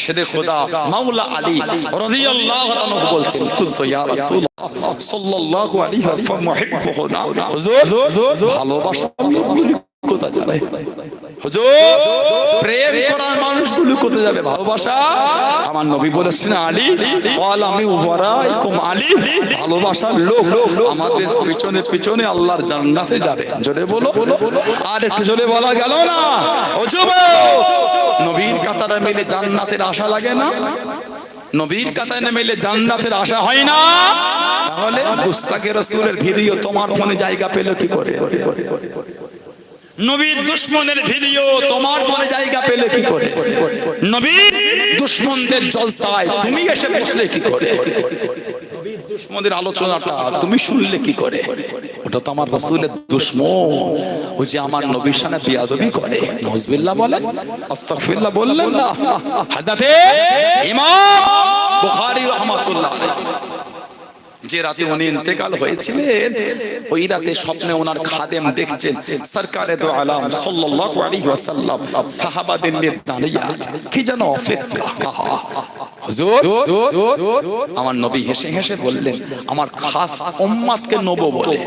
শেরে খোদা মাওলা আলী রাদিয়াল্লাহু আনহু বলছেন, কুলতু ইয়া রাসূলুল্লাহ সাল্লাল্লাহু আলাইহি ওয়া সাল্লাম মুহিব্বুনা হুজুর, ভালোবাসা মানুষগুলি কোথায় হুজুর, প্রেম কোথায় যাবে, ভালোবাসা? আমার নবী বলেছেন, আলী, কল আমি ওয়ারাইকুম আলী। ভালোবাসার লোক আমাদের পিছনে পিছনে আল্লাহর জান্নাতে যাবে। জোরে বলো। আর একটু জোরে বলা গেল না। ও নবীর কাতারে মিলে জান্নাতের আশা লাগে না। নবীর কাতারে মিলে জান্নাতের আশা হয় না। তাহলে গুস্তাকে রসুলের ভিডিও তোমার ফোনে জায়গা পেল কি করে? নবীর দুশ্মনের ভিডিও তোমার মনে জায়গা পেলে কি করে? নবীর দুশ্মনদের জলসায় তুমি এসে বসলে কি করে? আলোচনাটা তুমি শুনলে কি করে? ওটা তো আমার রসুলের দুশ্মন। যে আমার নবীর সামনে বিয়াদবি করে। নজবিল্লাহ বলেন? আস্তাগফিরুল্লাহ বললেন না? হাজাতে ইমাম বুখারী রহমাতুল্লাহ আলাইহি। যে রাতে উনি ইন্তেকাল হয়েছিলেন, ওই রাতে স্বপ্নে ওনার খাদেম দেখছেন, সরকারে দো আলাম, সাল্লাল্লাহু আলাইহি ওয়াসাল্লাম, সাহাবাদের নিয়ে দাঁড়িয়ে আছেন কি যেন অপেক্ষা হুজুর, আমার নবী হেসে হেসে বললেন, আমার খাস উম্মাতকে নব বলে।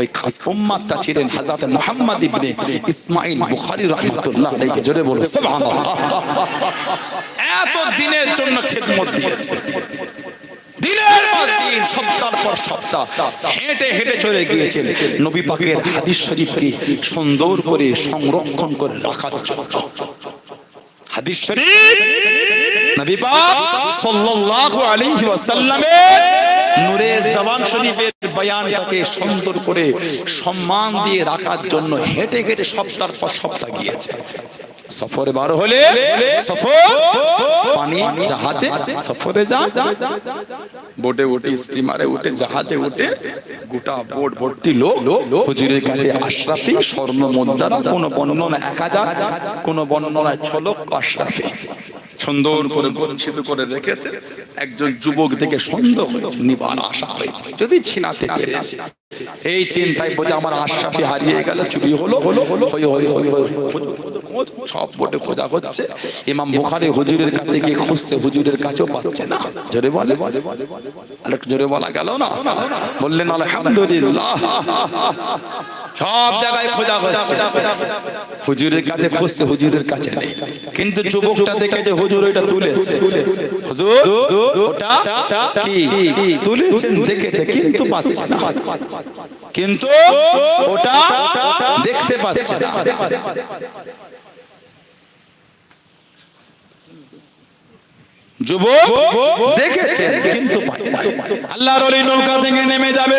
ওই খাস উম্মাতটা ছিলেন হযরত মুহাম্মদ ইবনে ইসমাঈল বুখারী রাহমাতুল্লাহ আলাইহি, জোরে বলো সুবহানাল্লাহ। এত দিনের জন্য খেদমত দিয়েছে। দিন সপ্তাহ পর সপ্তাহ। হেঁটে হেঁটে চলে গিয়েছেন। নবী পাকের হাদিস শরীফকে সুন্দর করে সংরক্ষণ করে রাখার জন্য। হাদিস শরীফ, নবী পাক সাল্লাল্লাহু আলাইহি ওয়াসাল্লামের নূরে জবান শরীফের বয়ানটাকে সুন্দর করে সম্মান দিয়ে রাখার জন্য হেঁটে হেঁটে সপ্তাহ পর সপ্তাহ গিয়েছে। সফরে বার হলে সফর, পানি, জাহাজে, সফরে যা। বোটে উঠে স্টিমারে উঠে, জাহাজে উঠে গোটা বোট ভর্তি লোক, হুজুরের কাছে আশরাফি, স্বর্ণ মুদ্রা কোন বর্ণনা এক হাজার, কোন বর্ণনায় ছ আশরাফি। সুন্দর করে গচ্ছিত করে রেখেছে। একজন যুবক থেকে সন্দেহ হয়েছে নিবার আশা হয়েছে যদি ছিনাতে পেরেছে এই চিন্তায় বোঝা আমার আশরাফি হারিয়ে গেল চুরি হলো হলো হলো হই হই হই সব বোটে খোঁজা হচ্ছে ইমাম বুখারী হুজুরের কাছে গিয়ে খুঁজতে হুজুরের কাছেও পাচ্ছে না জোরে বলে জোরে বলা গেল না বললেন আলহামদুলিল্লাহ সব জায়গায় খোঁজা হচ্ছে। হুজুরের কাছে খুঁজছে হুজুরের কাছে নেই। কিন্তু যুবকটা দেখেছে হুজুর ওইটা তুলেছে। হুজুর ওটা কি? তুলেছেন দেখেছে কিন্তু পাচ্ছে না। কিন্তু ওটা দেখতে পাচ্ছে না। যুবক দেখেছেন কিন্তু আল্লাহর ওই নৌকা থেকে নেমে যাবে।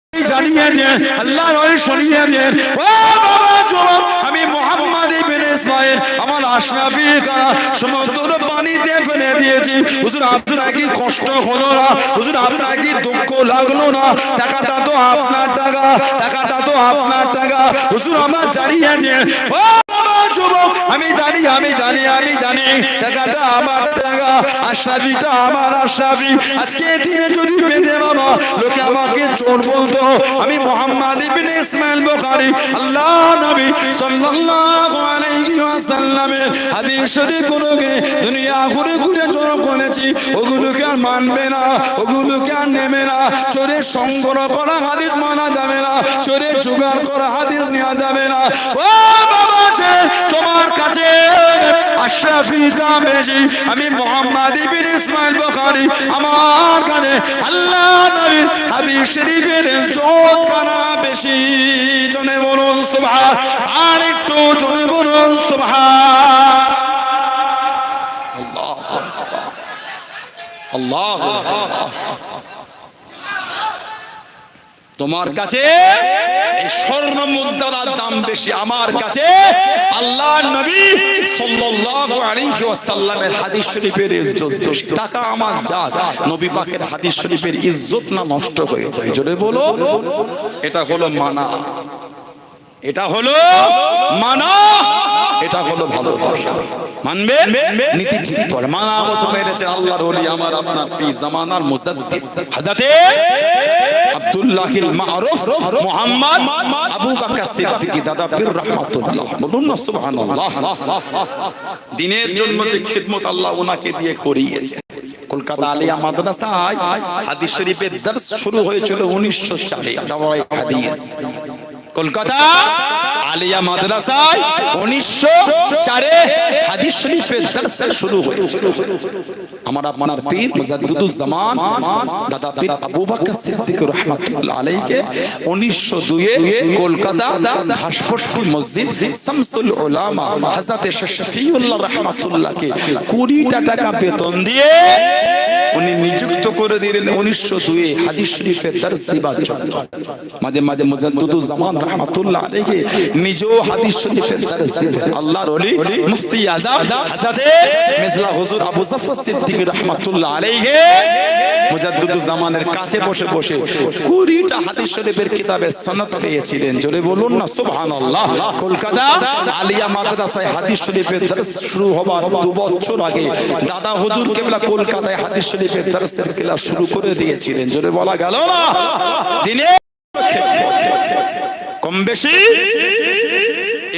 জানিয়ে দেন পানিতে ফেলে দিয়েছি। হুজুর, আপনার কি কষ্ট হলো না? হুজুর, আপনার কি দুঃখ লাগল না? টাকাটা তো আপনার টাকা। হুজুর, আমার জানিয়ে দেন। ও যুবক আমি জানি আমি জানি আমি জানি। টাকাটা আমার টাকা আশরাফিটা আমার আশরাফি আজকে দিনে যদি বেঁধে বাবা, লোকে আমাকে চোর বলতো। আমি মোহাম্মদ ইবনে ইসমাইল বুখারী, আল্লাহ নবী সাল্লাল্লাহু আলাইহি ওয়াসাল্লামের হাদিস শরীফগুলোকে দুনিয়া ঘুরে ঘুরে চোর করেছি, ওগুলোকে আর মানবে না, ওগুলোকে আর নেবে না। চোরের সংগ্রহ করা হাদিস মানা যাবে না, চোরের জোগাড় করা হাদিস নেওয়া যাবে না। ও বাবা তোমার কাছে আশরাফি আমি মোহাম্মদ ইবিন ইসমাইল বুখারী, আমার কাছে আল্লাহ নবীর হাদিস শরীফের জোত কানা বেশি। জনে বলুন, সুবহান, আর একটু জনে বলুন, সুবহান। আল্লাহ আল্লাহ তোমার কাছে এই স্বর্ণ মুদ্রার দাম বেশি আমার কাছে আল্লাহ নবী সাল্লাল্লাহু আলাইহি ওয়াসাল্লামের হাদিস শরীফের ইজ্জত। টাকা আমার যা নবী পাকের হাদিস শরীফের ইজ্জত না নষ্ট হয়ে যায়। জোরে বলো। এটা হলো মানা। এটা হলো মানা। এটা হলো ভালোবাসা। মানবে? নীতি ঠিক করে। মানা মতো মেরেছেন আল্লাহর ওলি আমার আপনার পি জামানার মুজাদ্দিদ। হযরতে আব্দুল্লাহিল মারুফ আবু বকর দাদা পীর রহমাতুল্লাহ বলুন সুবহানাল্লাহ। দিনের জন্য যে খিদমত আল্লাহ ওনাকে দিয়ে করিয়েছে। কলকাতা আলিয়া মাদ্রাসায় হাদিস শরীফের দর্স শুরু হয়েছিল 1904 এ দাওয়াই হাদিস। কলকাতা আলিয়া মাদ্রাসায় উনিশশো চারে হাদিস শরীফের দর্স শুরু হয়েছিল আমার আপনার পীর মুজাদ্দুদুজ জামান দাদা পীর আবু বকর সিদ্দিক রহমাতুল্লাহ আলাইহিকে 1902 এ কলকাতা ঘাসপট্টি মসজিদ শামসুল উলামা হযরত শফিউল্লাহ রহমাতুল্লাহকে 20 টাকা বেতন দিয়ে উনি নিযুক্ত করে দিলেন উনিশশো দুয়ে হাদিস শরীফের দর্শ দিবার জন্য। মাঝে মাঝে মুজাদ্দুদুজ জামান রহমাতুল্লাহ আলাইহি নিজেও হাদিস শরীফের দর্শ দিতেন আল্লাহর ওলি, মুফতি আযম হযরতে মিজলা হুজুর আবু জাফর সিদ্দিক রহমাতুল্লাহ আলাইহি মুজাদ্দুদুজ জামানের কাছে বসে বসে কুড়িটা হাদিস শরীফের কিতাবে সনদ পেয়েছিলেন। জোরে বলুন না, সুবহানাল্লাহ। কলকাতা আলিয়া মাদ্রাসায় হাদিস শরীফের দর্শ শুরু হবার দু বছর আগে দাদা হুজুর কেবলা কলকাতায় হাদিস শরীফের দর্শের ক্লাস শুরু করে দিয়েছিলেন। জোরে বলা গেল না? দিনে কম বেশি?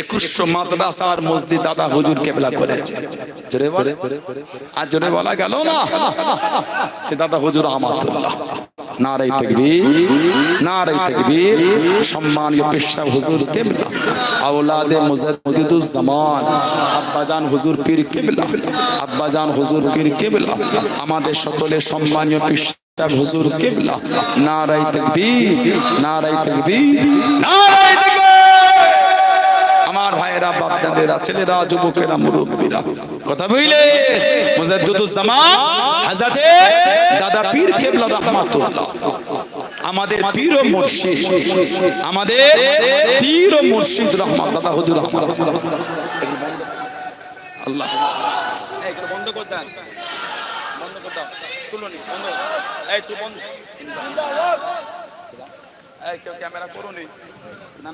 একুশশো মাদ্রাসার মসজিদ দাদা হুজুর কেবলা করেছে। আর জোরে বলা গেল না? সে দাদা হুজুর আমাতুল্লাহ। নারাই নারাই সম্মানীয় পেশা হুজুর কেবলা। জামান আব্বাজান হুজুর পীর কেবলা। আব্বাজান হুজুর পীর কেবলা। আমাদের সকলের সম্মানীয় পেশা হুজুর কেবলা। নারাই তাকবীর নারাই তাকবীর। নারাই আমার ভাইয়েরা বাপদাদেরা ছেলেরা যুবকেরা মুরব্বীরা কথা বুঝলে? মুজাদ্দুদুজ্জামান হাজাতে দাদা পীর কেবলা রাহমাতুল্লাহ। আমাদের পীর ও মুর্শিদ আমাদের পীর ও মুর্শিদ রহমান দাদা হুজুর রহমান আল্লাহ। এই, একটু বন্ধ কর দেন বন্ধ কর দাও তুলনি বন্ধু এই তুই বন্ধু। এই কেউ ক্যামেরা করুনি না।